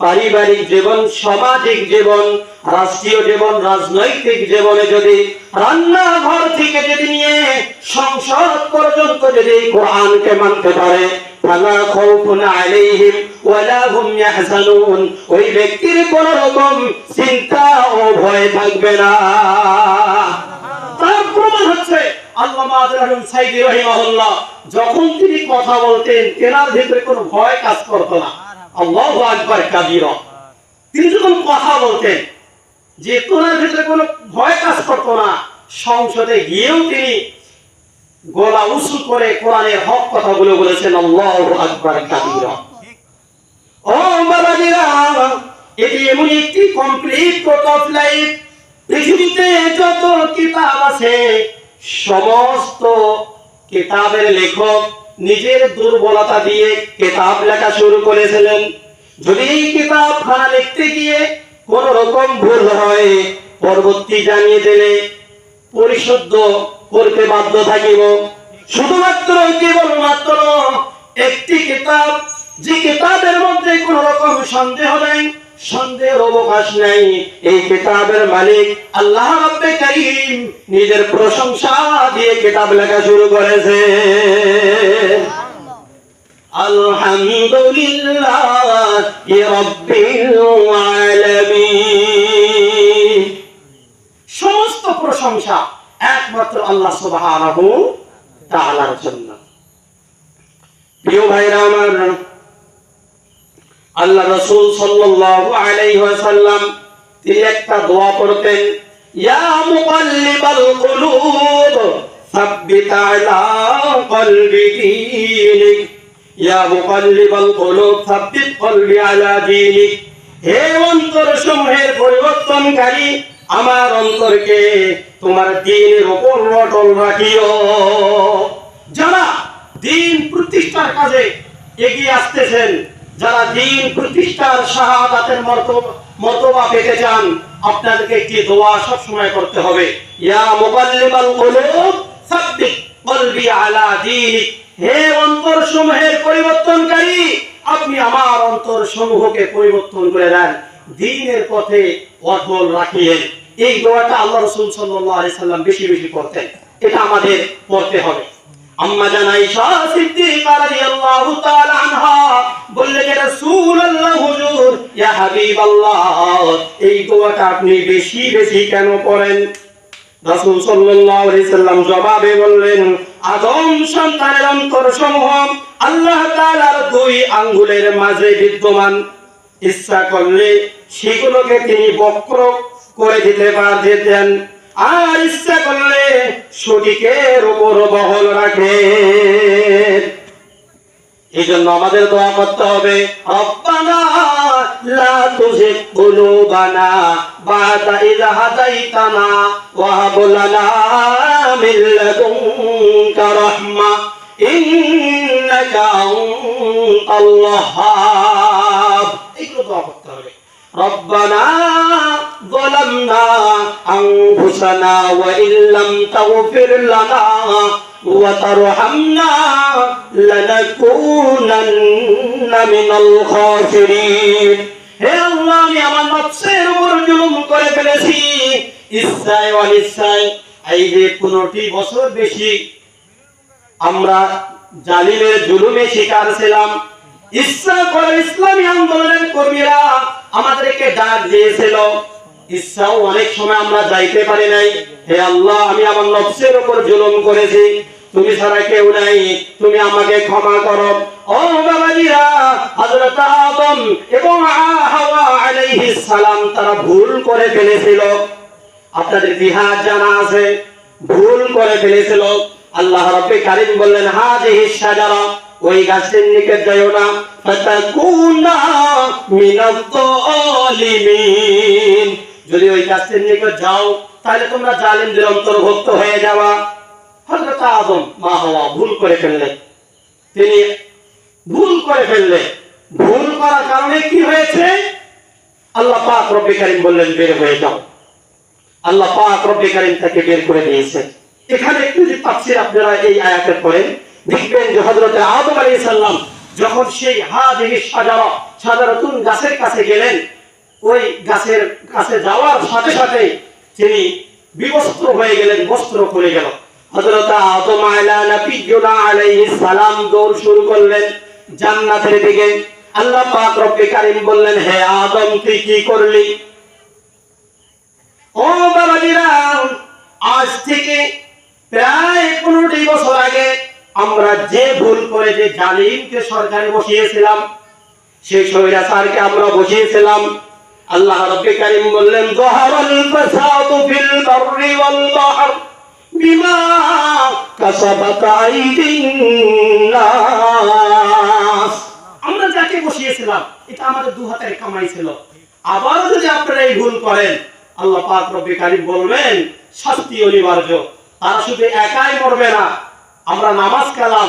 পারিবারিক জীবন, সামাজিক জীবন, রাষ্ট্রীয় জীবন, রাজনৈতিক জীবনে যদি রান্নাঘর থেকে যদি নিয়ে সংসদ পর্যন্ত যদি কোরআনকে মানতে পারে, ফালা খাউফুন আলাইহিম ওয়ালা হুম ইয়াহজানুন। ওই ব্যক্তির কোন রকম চিন্তা ও ভয় থাকবে না। তার প্রমাণ হচ্ছে আল্লামা আব্দুল সাইদি রাহিমাহুল্লাহ, যখন তিনি কথা বলতেন, তেনার ভিতরে কোনো ভয় কাজ করত না। আল্লাহু তিনি যখন কথা বলতেন, যে ভিতরে কোনো ভয় কাজ করত না, সংসদে গিয়েও তিনি গলা উঁচু করে কোরআনের হক কথাগুলো বলেছেন, আল্লাহু এটি এমন একটি কমপ্লিট অফ লাইফ পৃথিবীতে যত কিতাব আছে, সমস্ত কিতাবের লেখক নিজের দুর্বলতা দিয়ে কিতাব লেখা শুরু করেছিলেন। যদি এই কিতাব খানা লিখতে গিয়ে কোন রকম ভুল হয়, পরবর্তী জানিয়ে দিলে পরিশুদ্ধ করতে বাধ্য থাকিব। শুধুমাত্র কেবলমাত্র একটি কিতাব, যে কিতাবের মধ্যে কোন রকম সন্দেহ নেই সন্দেহের অবকাশ নেই। এই কিতাবের মালিক আল্লাহ রাব্বে কারীম নিজের প্রশংসা দিয়ে কিতাব লেখা শুরু করেছে। সমস্ত প্রশংসা একমাত্র আল্লাহ তাআলার জন্য। প্রিয় ভাইরা আমার আল্লাহ রাসূল সাল্লাল্লাহু আলাইহি ওয়াসাল্লাম তিনি একটা দোয়া করতেন, ইয়া মুকাল্লিবাল কুলুব, সাব্বিত আলা কলবি দীনিক, ইয়া মুকাল্লিবাল কুলুব, সাব্বিত কলবি আলা দীনিক, হে অন্তর সমূহের পরিবর্তনকারী, আমার অন্তরকে তোমার দিনের উপর অটল রাখিও। যারা দিন প্রতিষ্ঠার কাজে এগিয়ে আসতেছেন যারা দিন প্রতিষ্ঠার শাহাদাতের মর্তবা মর্তবা পেতে চান, আপনাদেরকে একটি দোয়া সব সময় করতে হবে। ইয়া মুকাল্লিবাল কুলুব সাব্বিত কলবি আলা দীনিক। হে অন্তর সমূহের পরিবর্তনকারী, আপনি আমার অন্তর সমূহকে পরিবর্তন করে দেন। দিনের পথে অটল রাখিয়েন এই দোয়াটা আল্লাহ রসুল সাল্লাল্লাহু আলাইহি সাল্লাম বেশি বেশি করতেন। এটা আমাদের পড়তে হবে। আম্মা জান আয়েশা সিদ্দিকা রাদিয়াল্লাহু তাআলা আনহা বললেন রাসূলুল্লাহ হুজুর, ইয়া হাবিবাল্লাহ, এই দোয়াটা আপনি বেশি বেশি কেন পড়েন রাসূল সাল্লাল্লাহু আলাইহি সাল্লাম জবাবে বললেন, আদম সন্তানের অন্তর সমূহ আল্লাহ তাআলার দুই আঙ্গুলের মাঝে বিদ্যমান। ইচ্ছা করলে সেগুলোকে তিনি বক্র করে দিতে পারতেন আর ইচ্ছা করলে সঠিকের উপর বহল রাখে। এই জন্য আমাদের দোয়া করতে হবে, রব্বানা লা তুজিগ কুলুবানা বাদা ইযা হাদাইতানা ওয়া হাব লানা মিন লাদুনকা রাহমা, ইন্নাকা আল্লাহ এইগুলো দোয়া করতে হবে, রব্বানা ظلمنا أنفسنا وإن لم تغفر لنا وترحمنا لنكونن من الخاسرين হে আল্লাহ আমি আমার নফসের উপর জুলুম করে ফেলেছি ইচ্ছায় অনিচ্ছায় এই যে পনেরোটি বছর বেশি আমরা জালিমের জুলুমে শিকার ছিলাম ইসলাম করে ইসলামী আন্দোলনের কর্মীরা আমাদেরকে ডাক দিয়েছিল ইচ্ছাও অনেক সময় আমরা যাইতে পারি নাই। হে আল্লাহ, আমি আমার নফসের উপর জুলুম করেছি। তুমি ছাড়া কেউ নাই। তুমি আমাকে ক্ষমা করো। ও হযরত আদম এবং হাওয়া আলাইহিস সালাম, তারা ভুল করে ফেলেছিল। আপনাদের ইতিহাস জানা আছে, ভুল করে ফেলেছিল। আল্লাহ রাব্বে কারীম বললেন হাজিহি শাজারা, ওই গাছের নিকট যাইও না। ফাতাকুনা মিনাত যদি ওই গাছের নিকট যাও, তাহলে তোমরা জালিমদের অন্তর্ভুক্ত হয়ে যাওয়া। হযরত আদম, মা হওয়া, ভুল করে ফেললে। তিনি ভুল করে ফেললে। ভুল করার কারণে কি হয়েছে? আল্লাহ পাক রব্বে কারীম বললেন, বের হয়ে যাও। আল্লাহ পাক রব্বে কারীম তাকে বের করে দিয়েছে এখানে একটু যে পাচ্ছি আপনারা এই আয়াতের পড়েন, দেখবেন যে হযরত আদম আলাইহিস সালাম যখন সেই হাদিহি সাজারা, সাজারাতুন গাছের কাছে গেলেন ওই গাছের কাছে যাওয়ার সাথে সাথে তিনি বিবস্ত্র হয়ে গেলেন, বস্ত্র খুলে গেল। আজ থেকে প্রায় বছর আগে আমরা যে ভুল করে যে জালিমকে সরকারে বসিয়েছিলাম, সেই স্বৈরাচারকে আমরা বসিয়েছিলাম আল্লাহ রব্বে কারিম বললেন জহারাল ফাসাদু ফিল বাররি ওয়াল বাহর বিমা কাসাবাত আইদিন আমরা যাকে বসিয়েছিলাম, এটা আমাদের দু হাতের কামাই ছিল। আবারও যদি আপনারা এই ভুল করেন, আল্লাহ পাক রব্বে কারিম বলবেন, শাস্তি অনিবার্য। তারা শুধু একাই মরবে না। আমরা নামাজ কালাম,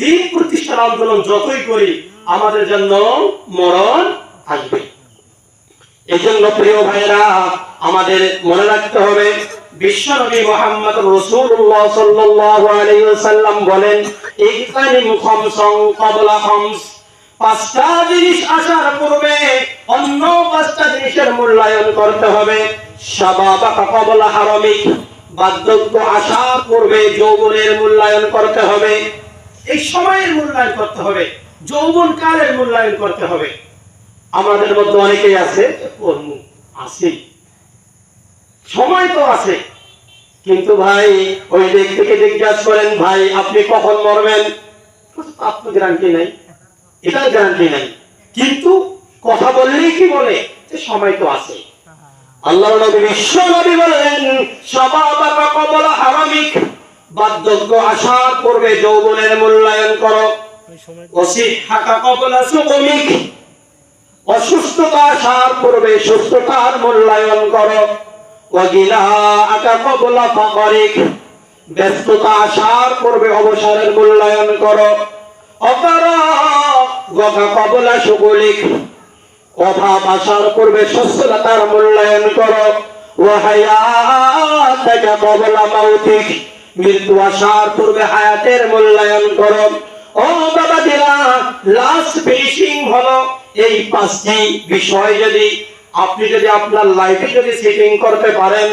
দিন প্রতিষ্ঠার আন্দোলন যতই করি, আমাদের জন্য মরণ আসবে। এই জন্য প্রিয় ভাইরা আমাদের মনে রাখতে হবে বিশ্বনবী মোহাম্মদ রসুল্লাহ সাল্লাল্লাহু আলাইহি ওয়াসাল্লাম বলেন, ইকতানিম খামসান ক্বাবলা খামস। পাঁচটা জিনিস আসার পূর্বে অন্য পাঁচটা জিনিসের মূল্যায়ন করতে হবে। শাবাবাকা ক্বাবলা হারামিক বার্ধক্য আসার পূর্বে যৌবনের মূল্যায়ন করতে হবে। এই সময়ের মূল্যায়ন করতে হবে। যৌবন কালের মূল্যায়ন করতে হবে। আমাদের মধ্যে অনেকেই আছে। কর্ম আছে। সময় তো আছে। কিন্তু ভাই ওই দিক থেকে জিজ্ঞাসা করেন ভাই আপনি কখন মরবেন? আপনার গ্যারান্টি নাই। এটার গ্যারান্টি নাই। কিন্তু কথা বললেই কি বলে? যে সময় তো আছে। আল্লাহ নবী বিশ্ব নবী বললেন সবাবাকা কবলা হারামিক। বার্ধক্য আসার পূর্বে যৌবনের মূল্যায়ন করো। অসিক হাকা কবলা সুকমিক অসুস্থতা আসার পূর্বে সুস্থতার মূল্যায়ন করো। আকা কবলা ব্যস্ততা আসার পূর্বে অবসরের মূল্যায়ন করো। গকা কবলা সুগলিক। অভাব আসার পূর্বে সুস্থতার মূল্যায়ন করো। কবলা মৃত্যু আসার পূর্বে হায়াতের মূল্যায়ন করো। ও বাবা দিলা লাস্ট ফিনিশিং হলো। এই পাঁচটি বিষয় যদি আপনি যদি আপনার লাইফে যদি সেটিং করতে পারেন